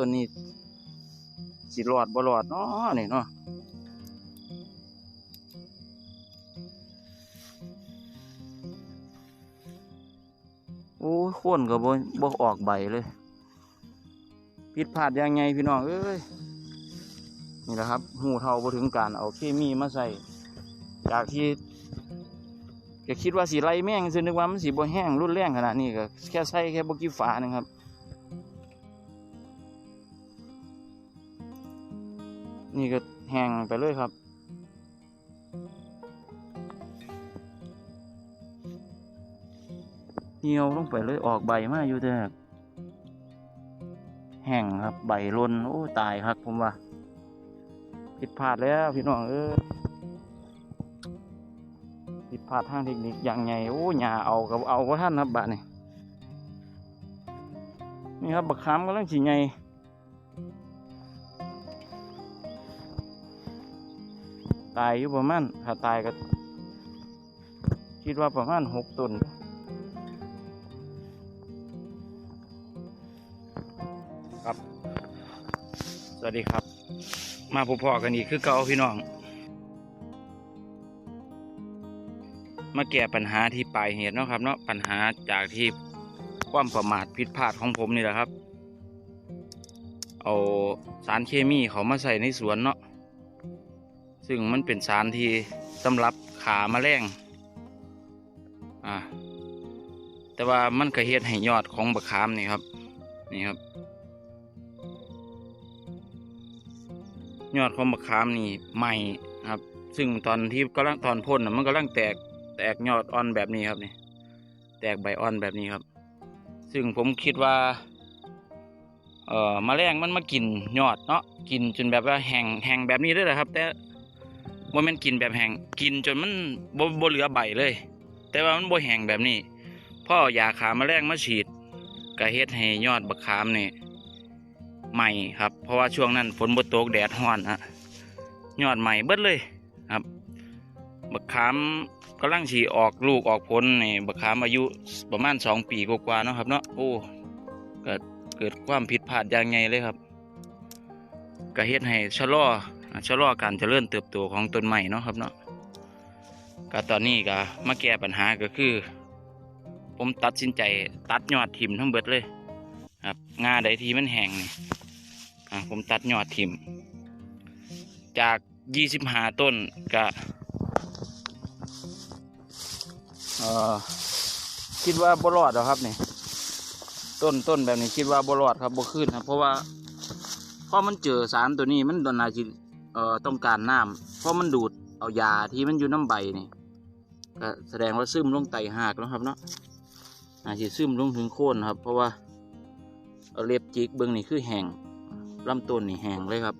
ตัวนี้สิรอดบ่รอดเนาะนี่เนาะโอ้ยโคนก็บ่บ่ออกใบเลยผิดพลาดยังไงพี่น้องเอ้ยนี่แหละครับหูเท่าบ่ถึงการเอาเคมีมาใส่จากที่ก็คิดว่าสีไรแม่งซึ่งนึกว่ามันสีบ่แห้งรุนแรงขนาดนี้ก็แค่ใส่แค่บกี้ฝานึงครับ นี่ก็แห้งไปเลยครับ เหี่ยวลงไปเลยออกใบมาอยู่แต่แห้งครับใบร่นโอ้ตายครับผมว่าผิดพลาดแล้วพี่น้องเออผิดพลาดทางเทคนิคอย่างไงโอ้หยาเอากับเอาว่าท่านครับบะนี่นี่ครับบักขามกำลังสีไง ตายอยู่ประมาณถ้าตายก็ คิดว่าประมาณหกต้นครับ สวัสดีครับ มาพบพอกันอีกคือเก่าพี่น้อง มาแก้ปัญหาที่ปลายเหตุเนาะครับเนาะปัญหาจากที่ความประมาทผิดพลาดของผมนี่แหละครับ เอาสารเคมีเขามาใส่ในสวนเนาะ ซึ่งมันเป็นสารที่สำหรับขาแมลงอ่าแต่ว่ามันก็เฮ็ดให้ยอดของบักขามนี่ครับนี่ครับ ยอดของมะขามนี่ใหม่ครับ ซึ่งตอนที่กำลังตอนพ่นน่ะมันกำลังแตกแตกยอดอ่อนแบบนี้ครับนี่แตกใบอ่อนแบบนี้ครับ ซึ่งผมคิดว่า เอ่อมแมลงมันมากินยอดเนาะกินจนแบบว่าแห้งแห้งแบบนี้เลยแหละครับ แต่ ว่ามันกินแบบแห้งกินจนมันบ่บ่เหลือใบเลย แต่ว่ามันบ่แห้งแบบนี้พ่ออายาขาแมลงมาฉีดก็เฮ็ดให้ยอดบักขามนี่ใหม่ครับ เพราะว่าช่วงนั้นฝนบตกแดดร้อนฮะยอดใหม่เบิดเลยครับ บักขามกำลังฉีออกลูกออกผลนี่บักขามอายุประมาณสองปีกว่าๆเนาะครับเนาะโอ้เกิดเกิดความผิดพลาดอย่างไงเลยครับก็เฮ็ดให้ชะลอ ชะลอการเจริญเติบโตของต้นไม้เนาะครับเนาะก็ตอนนี้ก็มาแก้ปัญหาก็คือ ผมตัดสินใจตัดยอดถิ่มทั้งเบิดเลยครับงาใดที่มันแห้งนี่ผมตัดยอดทิมจากยี่สิบห้าต้นก็คิดว่าบรอดหรอครับนี่ต้นต้นแบบนี้คิดว่าบรอดครับบ่ขึ้นครับ เพราะว่าพอมันเจอสารตัวนี้มันโดนนาจิ อ่อต้องการน้ำเพราะมันดูดเอายาที่มันอยู่น้ำใบนี่ก็แสดงว่าซึมลงไตหากแล้วครับเนาะอาจจะซึมลงถึงโคนครับ เพราะว่าเอาเล็บจิกเบิ้งนี่คือแห้งลำต้นนี่แห้งเลยครับ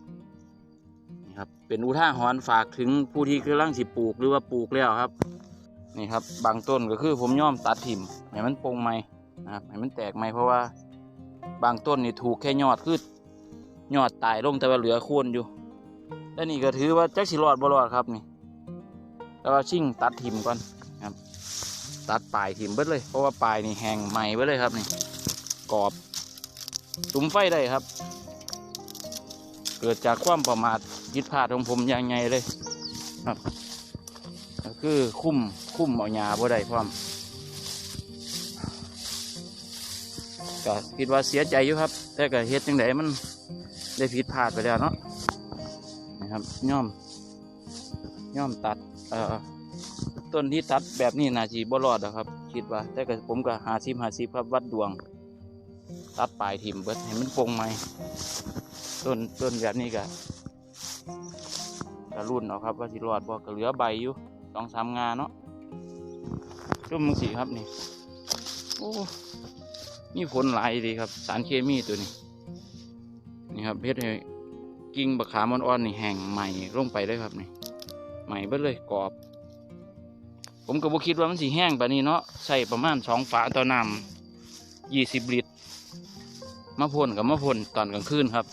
นี่ครับ เป็นอุท่าหรณ์ฝากถึงผู้ที่กำลังสิปลูกหรือว่าปลูกแล้วครับนี่ครับ บางต้นก็คือผมย่อมตัดถิ่มให้มันโปร่งไหมนะครับให้มันแตกไหมเพราะว่าบางต้นนี่ถูกแค่ยอดคือยอดตายลงแต่ว่าเหลือโคนอยู่ และนี่ก็ถือว่าจักสิรอดบรอดครับนี่แต่ว่าชิ่งตัดถิ่มก่อนครับ ตัดปลายถิ่มเบิดเลย เพราะว่าปลายนี่แห้งใหม่เบิดเลยครับนี่กรอบสุมไฟได้ครับ เกิดจากความประมาทยิดพลาดของผมอย่างไงเลยครับก็คือคุ้มคุ้มเอาหยาบ่ได้พร้อมก็คิดว่าเสียใจอยู่ครับ แต่ก็เฮ็ดจังไดมันได้ผิดพลาดไปแล้วเนาะ นะครับย่อมย่อมตัดเอ่อต้นที่ตัดแบบนี้นาจีบรอดหรอกครับ คิดว่า แต่ก็ผมก็หาซิมหาซิครับวัดดวง ตัดปลายถิ่มเบิดให้มันโปร่งไหมต้นต้นแบบนี้ก็ก็รุ่นเอาครับว่าสิรอดบ่ก็เหลือใบอยู่สองสามงานเนาะร่มมึงสีครับนี่โอ้มีผลหลายดีครับ สารเคมีตัวนี้ นี่ครับเพชรให้ กิ่งบะขามอ่อนๆนี่แห้งใหม่ลงไปเลยครับนี่ใหม่เบิดเลยกรอบ ผมก็บ่คิดว่ามันสิแห้งแบบนี้เนาะใส่ประมาณสองฝาต่อน้ำยี่สิบลิตรมาพ่นกับมาพ่นตอนกลางคืนครับ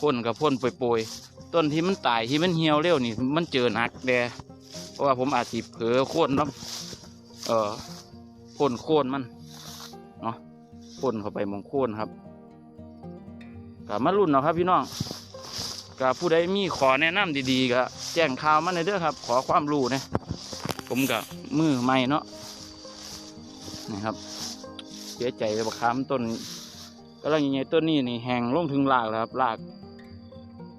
พ่นกับพ่นโปรยๆต้นที่มันตายที่มันเหี่ยวเร็วนี่มันเจอหนักแดเพราะว่าผมอาจสิเผลอโค่นแล้วเออพ่นโค่นมันเนาะพ่นเข้าไปมองโค่นครับก็มารุ่นเนาะครับพี่น้อง ก็ผู้ใดมีขอแนะนำดีๆก็แจ้งข่าวมาในอยเด้อครับ ขอความรู้นะผมกับมือใหม่เนาะนี่ครับเสียใจบักขามต้นกำลังใหญ่ๆต้นนี้นี่แห้งลงถึงรากแล้วครับราก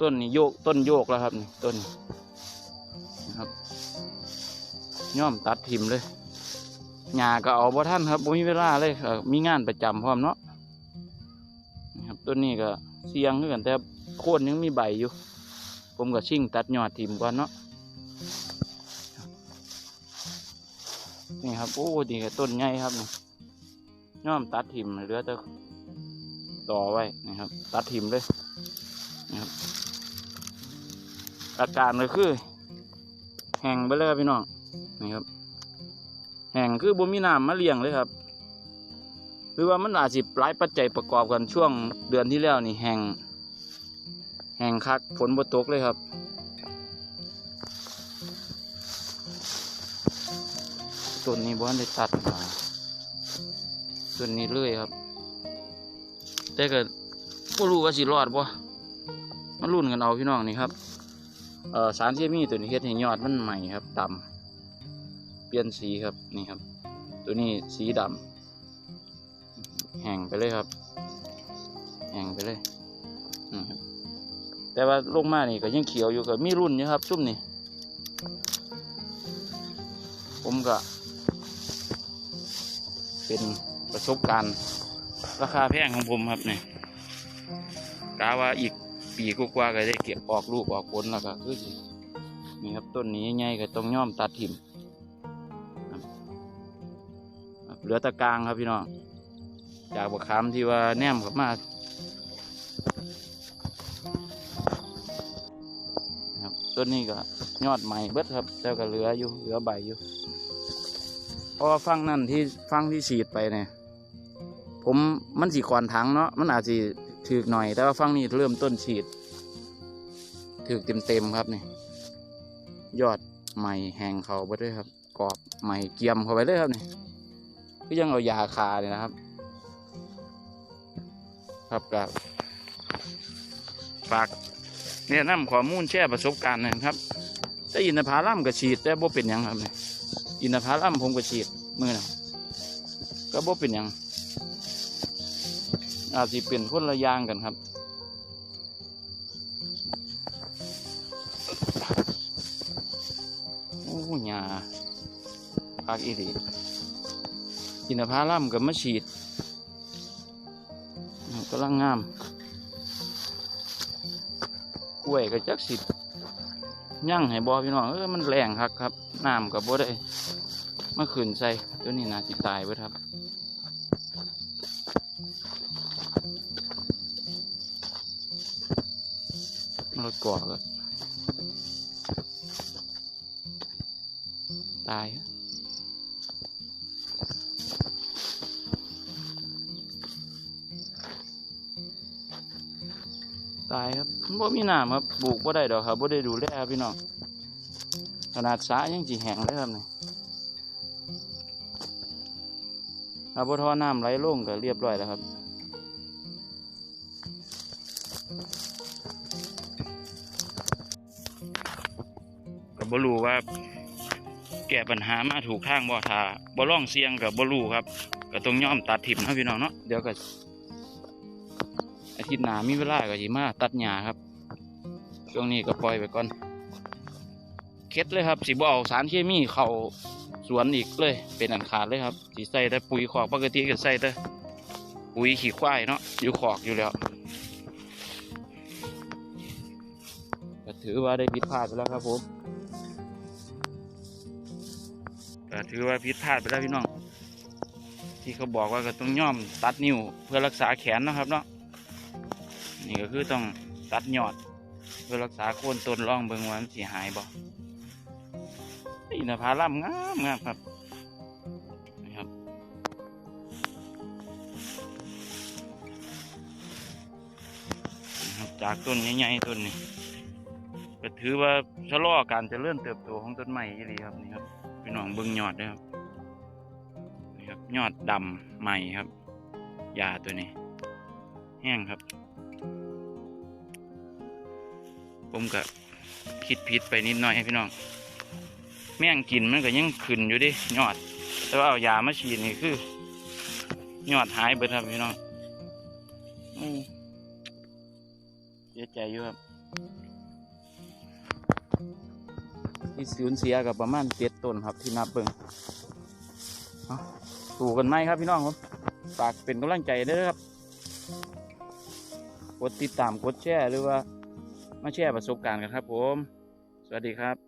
ต้นนี่โยกต้นโยกแล้วครับนี่ต้นนะครับย่อมตัดทิมเลยหญ้าก็เอาบ่ท่านครับบ่มีเวลาเลยมีงานประจำพร้อมเนาะนะครับต้นนี้ก็ เสียงคือกันแต่โคนยังมีใบอยู่ ผมก็ชิ่งตัดยอดทิ่มก่อนเนาะนี่ครับโอ้ดีกับต้นใหญ่ครับนี่ย่อมตัดทิ่มเหลือแต่ต่อไว้นะครับ ตัดทิ่มเลยนะครับอาการก็คือ แห้งไปเลยครับพี่น้องนี่ครับแห้งคือบ่มีน้ำมาเลี้ยงเลยครับ หรือว่ามันอาจสิหลายปัจจัยประกอบกันช่วงเดือนที่แล้วนี่แห้งแห้งคักฝนบ่ตกเลยครับ ต้นนี้บ่ทันได้ตัดมาต้นนี้เลยครับ แต่ก็บ่รู้ว่าสิรอดบ่มาลุ้นกันเอาพี่น้องนี่ครับเอ่อสารเคมีตัวนี้เฮ็ดให้ยอดมันใหม่ครับดำเปลี่ยนสีครับนี่ครับ ตัวนี้สีดำ แห้งไปเลยครับแห้งไปเลยแต่ว่าลงมานี่ก็ยังเขียวอยู่ก็มีรุ่นอยู่ครับซุ่มนี่ ผมก็ เป็นประสบการณ์ ราคาแพงของผมครับนี่กาว่าอีกปีกว่าๆก็ได้เก็บออกลูกออกผลแล้วก็คือนี่ครับต้นนี้ใหญ่ก็ต้องย่อมตัดถิ่มเหลือตะกลางครับพี่น้อง จากบักขามที่ว่าแนมกับมาครับต้นนี้ก็ยอดใหม่เบิดครับแต่ก็เหลืออยู่เหลือใบอยู่เพราะว่าฟังนั่นที่ฟังที่ฉีดไปเนี่ยผมมันสีขอนถังเนาะมันอาจจะถือกหน่อย แต่ว่าฟังนี้เริ่มต้นฉีดถือเต็มๆครับนี่ยอดใหม่แห้งเขาไปด้วยครับกรอบใหม่เกียมเข้าไปเลยครับนี่ก็ยังเอายาคาเลยนะครับ ครับกับฝากเนี่ยนำข้อมูลแชร์ประสบการณ์นะครับแต่อินทผลัมก็ฉีดแต่บ่เป็นยังครับอินทผลัมผมก็ฉีดมือนะก็บ่เป็นยังอาจจะเป็นคนละย่างกันครับโอ้ยาพักอีดีกินพาล่ำกับมะฉีด กำลังงาม กล้วยก็จักสิบย่างให้บอพี่น้องเออมันแรงครับครับน้ำกับบ่ได้เมื่อคืนใส่ตัวนี้นาสิตายไว้ครับรดกอก็ตาย ตายครับมันบ่มีน้ำครับปลูกบ่ได้ดอกครับบ่ได้ดูแลพี่น้องขนาดสายังจีแห้งเลยครับนี่ถ้าบ่ทอน้ำไหลลงก็เรียบร้อยแล้วครับก็บ่รู้ว่า แก้ปัญหามาถูกทางบ่ถ้าบ่ล่องเสียงกับบ่รู้ครับ ก็ต้องยอมตัดถิ่มนะพี่น้องเนาะเดี๋ยวก็ อาทิตย์หน้ามีเวลาก็สิมาตัดหญ้าครับช่วงนี้ก็ปล่อยไปก่อนเคล็ดเลยครับสิบ่เอาสารเคมีเข้าสวนอีกเลย เป็นอันขาดเลยครับสิใส่แต่ปุ๋ยขอกปกติก็ใส่แต่ปุ๋ยขี้ควายเนาะอยู่ขอกอยู่แล้วก็ถือว่าได้ผิดพลาดไปแล้วครับผมก็ถือว่าผิดพลาดไปแล้วพี่น้อง ที่เขาบอกว่าก็ต้องย่อมตัดนิ้วเพื่อรักษาแขนนะครับเนาะ นี่ก็คือต้องตัดยอด เพื่อรักษาโคนต้นร่องเบิงว่ามันสีหายบ่อินทผลัมงามงามครับนี่ครับนี่ครับ จากต้นใหญ่ๆต้นนี้ก็ถือว่าชะลอการเจริญเติบโตของต้นไม้อีหลีครับนี่ครับพี่น้องเบิงยอดด้วยครับนี่ครับยอดดำใหม่ครับยาตัวนี้ แห้งครับ ผมก็คิดผิดไปนิดหน่อยพี่น้อง แม่งกินมันก็ยังขึ้นอยู่ดิยอด แต่ว่าเอายามาฉีดนี่คือ ยอดหายเบิดครับพี่น้องเสียใจอยู่ครับที่สูญเสียกับประมาณเจ็ดต้นครับที่นับเบิ่งสู่กันไหมครับพี่น้องผมฝากเป็นกำลังใจด้อครับ กดติดตามกดแชร์หรือว่า มาแชร์ประสบการณ์กันครับผม สวัสดีครับ